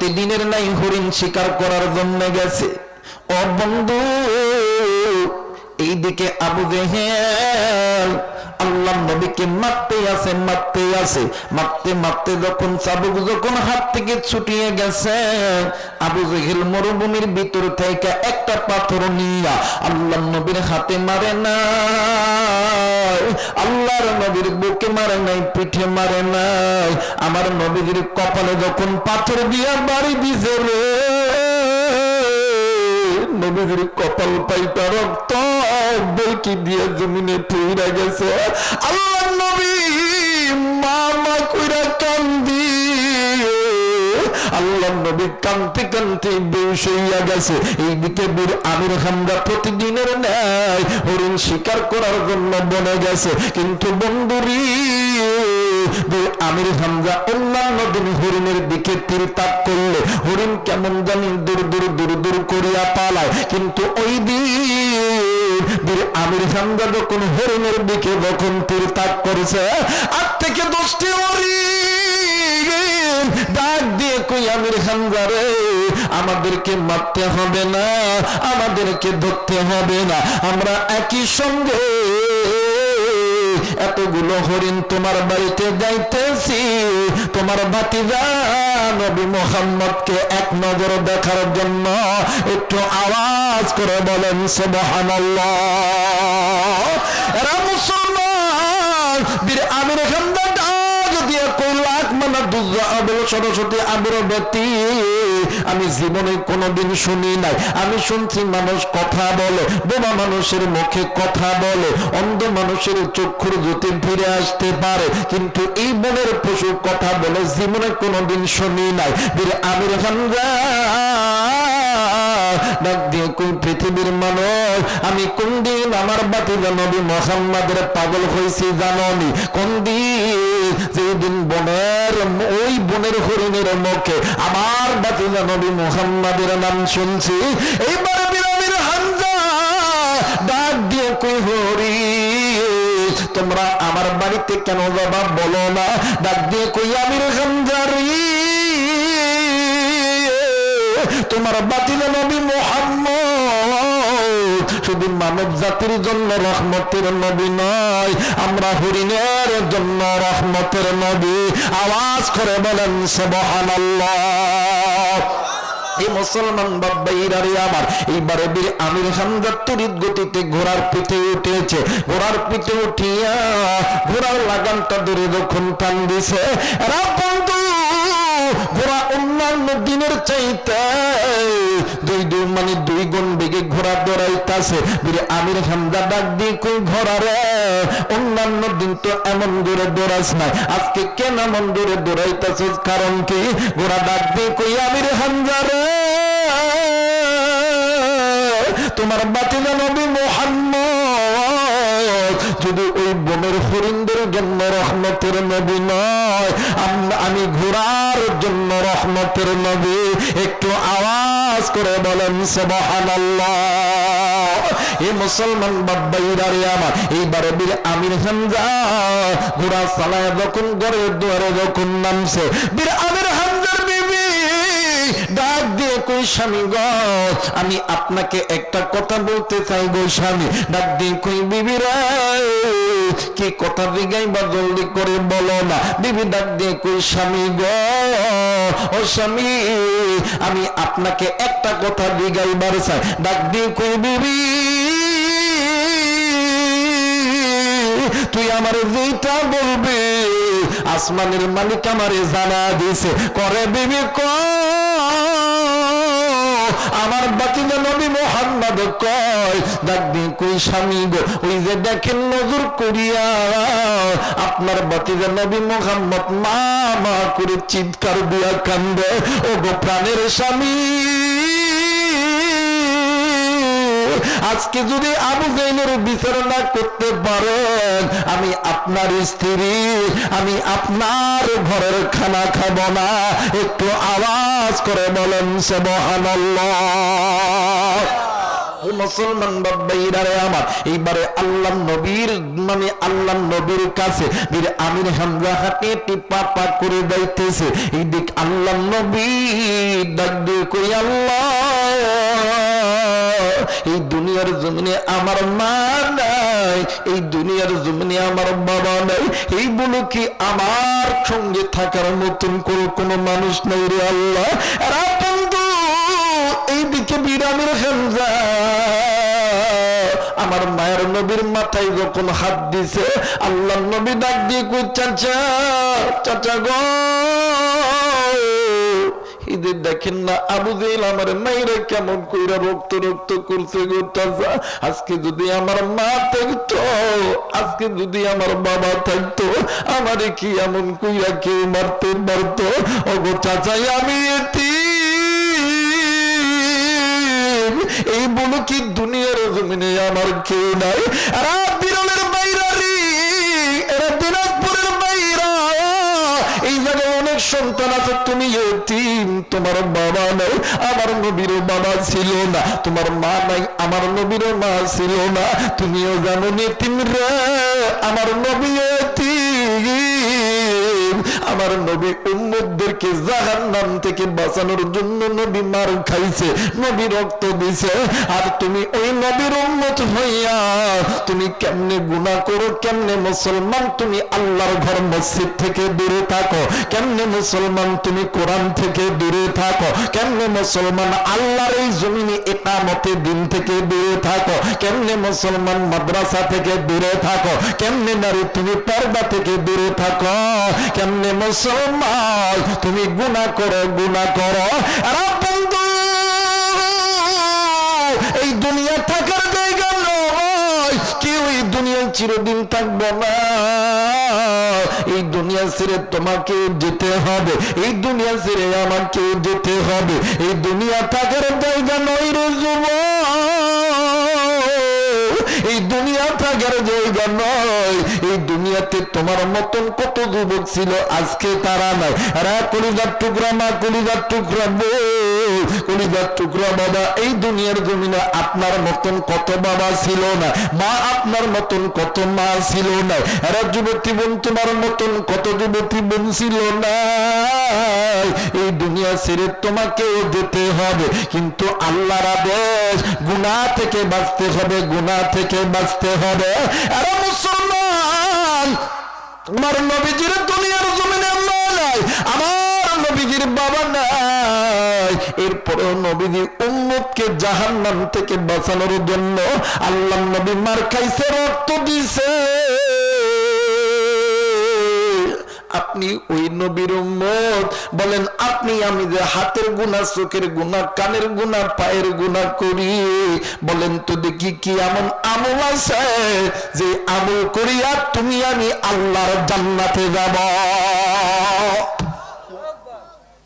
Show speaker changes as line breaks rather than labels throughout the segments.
প্রতিদিনের নাই হরিণ শিকার করার জন্য গেছে। ও বন্ধু এইদিকে আবু জেহেল আল্লাহ নবীকে মারতে আছে মারতে আছে। মারতে মারতে যখন চাবুক যখন হাত থেকে ছুটিয়ে গেছে, আবু জেহেল মরুভূমির ভিতর থেকে একটা পাথর নিয়া আল্লাহ নবীর হাতে মারে না আল্লাহর নবীর বুকে মারে নাই, পিঠে মারে নাই। আমার নবীর কপালে যখন পাথর দিয়া বাড়ি দিছে রে নবীর কপাল পাইটা রক্ত বইকি দিয়ে জমিনে পুইরা গেছে। আল্লাহ নবী মামা কইরা কান্দি আল্লাহ নবী কান্তি কান্তি বেশ হইয়া গেছে। এইদিকে বীর আমির হামদা প্রতিদিনের ন্যায় হরিণ শিকার করার জন্য বনে গেছে। কিন্তু বন্ধুরি বীর আমির হামজা অন্যান্য দিন হরিণের দিকে করলে হরিণ কেমন জানি দূর দূর দূর দূর করিয়া পালায়। কিন্তু ওই দিন আমির হামজা যখন হরিণের দিকে যখন করেছে, আজ থেকে দশটি হরিণ ডাক দিয়ে কই আমির হামজা রে, আমাদেরকে মারতে হবে না, আমাদেরকে ধরতে হবে না। আমরা একই সঙ্গে এতগুলো হরিণ তোমার বাড়িতে যাইতেছি। তোমার ভাতিজা নবী মোহাম্মদকে এক নজর দেখার জন্য একটু আওয়াজ করে বলেন, সুবহানাল্লাহ। বীর আমির ডাক দিয়ে কই লাখ মানা সরস্বতী আবিরবতী আমি জীবনে কোনোদিন শুনি নাই। আমি শুনছি মানুষ কথা বলে, বোমা মানুষের মুখে কথা বলে, অন্ধ মানুষের চক্ষুর জ্যোতি ফিরে আসতে পারে। কিন্তু এই বনের পশু কথা বলে জীবনে কোনোদিন শুনি নাই। আমির হামজা ডাক দিয়ে কোন পৃথিবীর মানুষ? আমি কোন দিন আমার বাতি নবী মোহাম্মদের পাগল হয়েছি জাননি কোন দিন? বনের ওই বনের হরিণের মুখে আমার বাতি নবী মোহাম্মদের নাম শুনছি। এইবার বিরামির হামজা ডাক দিয়ে কই হরি? তোমরা আমার বাড়িতে কেন বাবা বলো না? ডাক দিয়ে কই আমির হামজারি তোমার বাতিল নবী মোহাম্মদ। শুধু মানব জাতির জন্য রহমতের নবী নয়, আমরা হরিণের জন্য রহমতের নবী। আওয়াজ করে বলেন, সুবহানাল্লাহ। এই মুসলমান বাব্বাইরারে আমার, এইবারে বীর আমির তড়িৎ গতিতে ঘোড়ার পিঠে উঠেছে। ঘোড়ার পিঠে উঠিয়া ঘোড়ার লাগানটা ধরে যখন টান দিছে ঘোড়া অন্যান্য দিনের চাইতে। দুই দুই মানে দুই গুণ বেগে ঘোড়া দৌড়াইতাছে। বীর আমির হামজা, ডাক দিয়ে কই ঘোড়া রে? অন্যান্য দিন তো এমন দূরে দৌড়াস নাই। আজকে কেন এমন দূরে দৌড়াইতাছিস? কারণ কি? ঘোড়া ডাক দিয়ে কই, আমির হামজা রে? তোমার বাতিলা নবী মোহাম্মদ। যদি বনের হরিণদের জন্য রহমতের নবী নয়। আমি ঘোড়ার জন্য রহমতের নবী। একটু আওয়াজ করে বলেন এই মুসলমান বাব্বাইরারে আমার, এইবারে বীর আমির হামজা ঘোড়া চালায় যখন ঘরে দুয়ারে যখন নামছে, বীর আমির হামজার বিবি কই স্বামী গ? আমি আপনাকে একটা কথা বলতে চাই গো স্বামী। ডাক দিয়ে কই, বিবি রে, কি কথা দিগাই বা জলদি করে বলো না? বিবি ডাক দিয়ে কই, স্বামী গ, ও স্বামী, আমি আপনাকে একটা কথা দিগাইবার চাই। ডাক দিয়ে কই, বিবি, তুই আমার যেটা বলবি, আসমানের মালিক আমারে জানা দিছে। করে বিবি ক আমার যে নবী মোহাম্মদ কয় ডাকবি কই, স্বামী গো, ওই যে দেখেন নজর করিয়া, আপনার যে নবী মোহাম্মদ মা মা করে চিৎকার দিয়া কান্দে ও গো প্রাণের স্বামী। আজকে যদি আবু জাইনের বিচার না করতে পারেন, আমি আপনার স্ত্রী, আমি আপনার ঘরের খানা খাব না। একটু আওয়াজ করে বলেন ও মুসলমান বাবাইরারে আমার, এইবারে আল্লাহ নবীর মানে আল্লাহ নবীর কাছে আমির হামজা হাতে টিপা পা করে যাইতেছে। এই দিক আল্লাহ নবী ডাক আল্লাহ। এই দুনিয়ার জমিনে আমার মা নাই, এই দুনিয়ার জমিনে আমার বাবা নাই, এই বলো কি আমার সঙ্গে থাকার মতন কোন কোনো মানুষ নাই রে আল্লাহ। এইদিকে বিরামের হামজা আমার মায়ের নবীর মাথায় যখন হাত দিছে আল্লাহ নবী ডাক দিয়ে চাচা চাচা গো। ঈদের দেখেন না, আবু জেল আমার মাইরা কেমন কইরা রক্ত রক্ত করছে আজকে যদি আমার মা থাকতো, আজকে যদি আমার বাবা থাকতো, আমারে কি এমন কইরা কেউ মারতে পারতো? ওগো চাচাই আমি এতিম। এই বলো কি দুনিয়ার জমিনে আমার কেউ নাই। এরা বিরলের জায়গায় অনেক সন্তান আছে, তুমি এতিম, তোমার বাবা নাই, আমার নবীর বাবা ছিল না, তোমার মা নাই, আমার নবীর মা ছিল না, তুমিও জানো নেতিম রে আমার নবী এতিম আমার নবী উম্মতদেরকে জাহান্নাম থেকে বাঁচানোর জন্য নবী মার খাইছে, নবী রক্ত দিছে। আর তুমি ওই নবীর উম্মত হইয়া তুমি কেমনে গুনাহ করো, কেমনে মুসলমান তুমি আল্লাহর ঘর মসজিদ থেকে দূরে থাকো, কেমনে মুসলমান তুমি কোরআন থেকে দূরে থাকো, কেমনে মুসলমান আল্লাহর এই জমিনে একামতে দিন থেকে দূরে থাকো, কেমনে মুসলমান মাদ্রাসা থেকে দূরে থাকো, কেমনে নারী তুমি পর্দা থেকে দূরে থাকো, কেমনে মুসলমান, তুমি গুনাহ করো গুনাহ করো। বন্ধু, এই দুনিয়া থাকার জায়গা কেউ এই দুনিয়া চিরদিন থাকবে না। এই দুনিয়া ছেড়ে তোমাকে যেতে হবে, এই দুনিয়া ছেড়ে আমাকে যেতে হবে। এই দুনিয়া থাকার জায়গা নয় রে যুবক। থাকার জায়গা নয় এই দুনিয়াতে তোমার মতন কত যুবক ছিল, আজকে তারা নাই। রা কলিজার টুকরা মা কলিজার টুকরা বউ কলিজার টুকরা বাবা, এই দুনিয়ার জমিনে আপনার মতন কত বাবা ছিল না? মা আপনার মতন কত মা ছিল না? এরা যুবতী বোন, তোমার মতন কত যুবতী বোন ছিল না? এই দুনিয়া ছেড়ে তোমাকেও যেতে হবে, কিন্তু আল্লাহর আদেশ, গুনাহ থেকে বাঁচতে হবে, গুনাহ থেকে বাঁচতে হবে। আরে মুসলমান, আমার নবীজির দুনিয়ার জমিনে মা নাই, আমার নবীজির বাবা নাই। এরপরেও নবীজি থেকে বাঁচানোর জন্য আল্লাহ নবী মার খাইছে, রক্ত দিছে। আপনি ওই নবীর উম্মত। বলেন, আপনি আমি যে হাতের গুণা চোখের গুণা কানের গুণা পায়ের গুণা করি। বলেন তো দেখি কি এমন আমল আছে যে আমল করিয়া তুমি আমি আল্লাহর জান্নাতে যাব।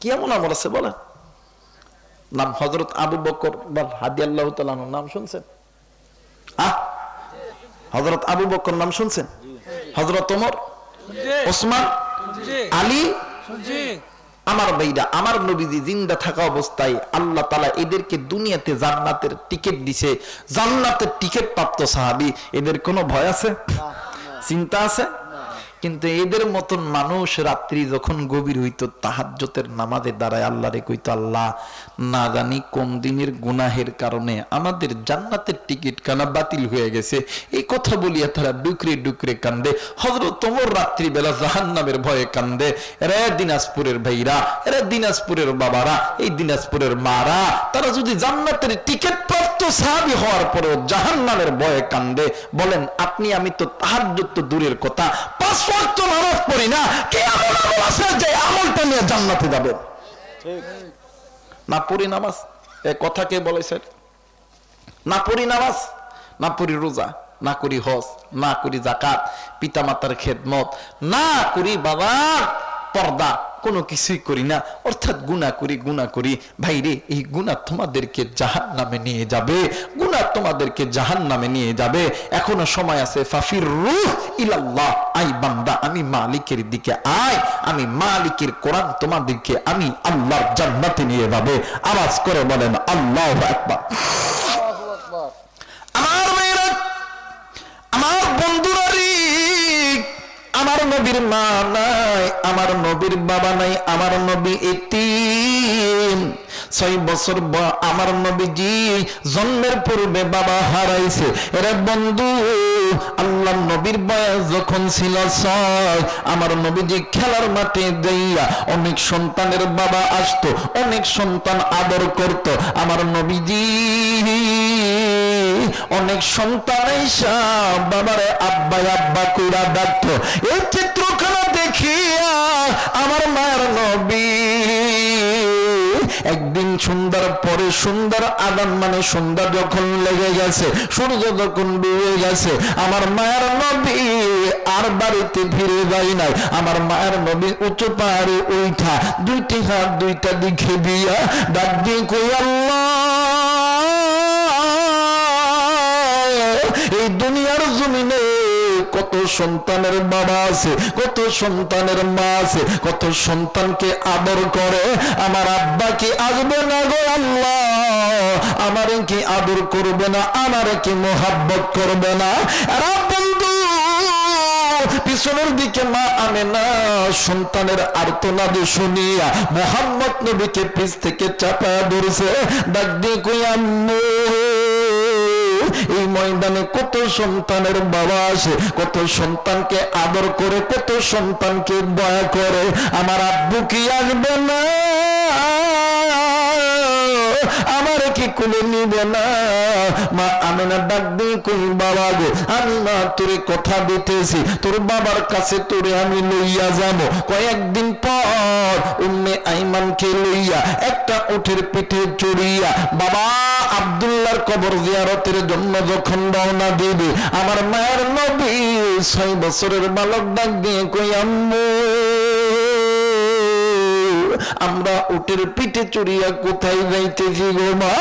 কি এমন আমল আছে বলেন? নাম হজরত আবু বকর বা হাদি আল্লাহ নাম শুনছেন? আহ! হজরত আবু বকর নাম শুনছেন? হজরত ওমর? ওসমান? আলী? আমার ভাইরা আমার নবীজি জিন্দা থাকা অবস্থায় আল্লাহ তালা এদেরকে দুনিয়াতে জান্নাতের টিকিট দিছে। জান্নাতের টিকিট প্রাপ্ত সাহাবি এদের কোনো ভয় আছে? চিন্তা আছে? কিন্তু এদের মতন মানুষ রাত্রি যখন গভীর হইতো, তাহাজ্জতের নামাজের দ্বারায় আল্লাহ রে কইতো, আল্লাহ, না জানি কোন দিনের গুনাহের কারণে আমাদের জান্নাতের টিকিট কানা বাতিল হয়ে গেছে। এই কথা বলিয়া তারা ডুকরে ডুকরে কান্দে। হজরত তোমর রাত্রিবেলা জাহান নামের ভয়ে কান্দে। এরা দিনাজপুরের ভাইরা, এরা দিনাজপুরের বাবারা, এই দিনাজপুরের মারা। তারা যদি জান্নাতের টিকিট প্রাপ্ত সাহাবি হওয়ার পরেও জাহান নামের ভয়ে কান্দে। বলেন, আপনি, আমি তো তাহাজ্জুদ তো দূরের কথা। পাঁচ ওয়াক্ত নামাজ পড়ি না কে এমন আমল আছে যে আমলটা নিয়ে জান্নাতে যাবে? না পড়ি নামাজ? এ কথা কে বলেছে? না পড়ি নামাজ? না পড়ি রোজা? না করি হজ? না করি জাকাত পিতা মাতার খেদমত? না করি বাবার পর্দা? কোনো কিছুই করি না। অর্থাৎ গুণা করি গুণা করি। ভাইরে, এই গুণা তোমাদেরকে জাহান নামে নিয়ে যাবে। গুণা তোমাদেরকে জাহান নামে নিয়ে যাবে। এখনও সময় আছে, ফাফির রুহ ইলাল্লাহ। আই বান্দা, আমি মালিকের দিকে আয়। আমি মালিকের কোরআন তোমাদেরকে আমি আল্লাহর জান্নাতে নিয়ে যাবে। আওয়াজ করে বলেন, আল্লাহ একবার নবীর মা নাই, আমার নবীর বাবা নাই, আমার নবী এতিম। ছয় বছর আমার নবীজি জন্মের পূর্বে বাবা হারাইছে। এরা বন্ধু আল্লাহ নবীর বয়স যখন ছিল ছয়, আমার নবীজি খেলার মাঠে যাইয়া অনেক সন্তানের বাবা আসতো, অনেক সন্তান আদর করত। আমার নবীজি অনেক সন্তান আইসা বাবারে আব্বা আব্বা কইরা ডাকতো এই চিত্রখানা দেখিয়া আমার মায়ের নবী একদিন সুন্দর পরে সুন্দর আদান মানে সন্ধ্যা যখন লেগে গেছে, সূর্য যখন ডুবে গেছে, আমার মায়ের নবী আর বাড়িতে ফিরে যায় নাই। আমার মায়ের নবী উঁচু পাহাড়ে উঠা দুইটি হাত দুইটা দিকে দিয়া ডাক দিয়ে কই, আল্লাহ! সন্তানের বাবা আছে, কত সন্তানের মা আছে, কত সন্তানকে আদর করে, আমার আব্বা কি আসবে না গো আল্লাহ? আমারে কি আদর করবে না, আমারে কি মোহাব্বত করবে না? পিছনের দিকে মা আনে না সন্তানের আর্তনাদ শুনিয়া মোহাম্মদ নবীকে পিছ থেকে চাপা ধরছে, ডাক দিয়ে কই আম্মু? এই ময়দানে কত সন্তানের বাবা আসে, কত সন্তানকে আদর করে, কত সন্তানকে দয়া করে। আমার আব্বু কি আসবে না? আমার কি কুলে নিবে না? মা আমি না ডাক দিয়ে কই, বাবা গো, আমি না তোরে কথা দিতেছি, তোর বাবার কাছে তোরে আমি লইয়া যাব। কয়েকদিন পর উম্মে আইমানকে লইয়া একটা উঠের পিঠে চড়িয়া বাবা আব্দুল্লাহর কবর জিয়ারতের জন্য যখন রওনা দিবে, আমার মায়ের নবী ছয় বছরের বালক ডাক দিয়ে কই, আম্মু আমরা উটের পিঠে চড়িয়া কোথায় যাইতেছি গো মা?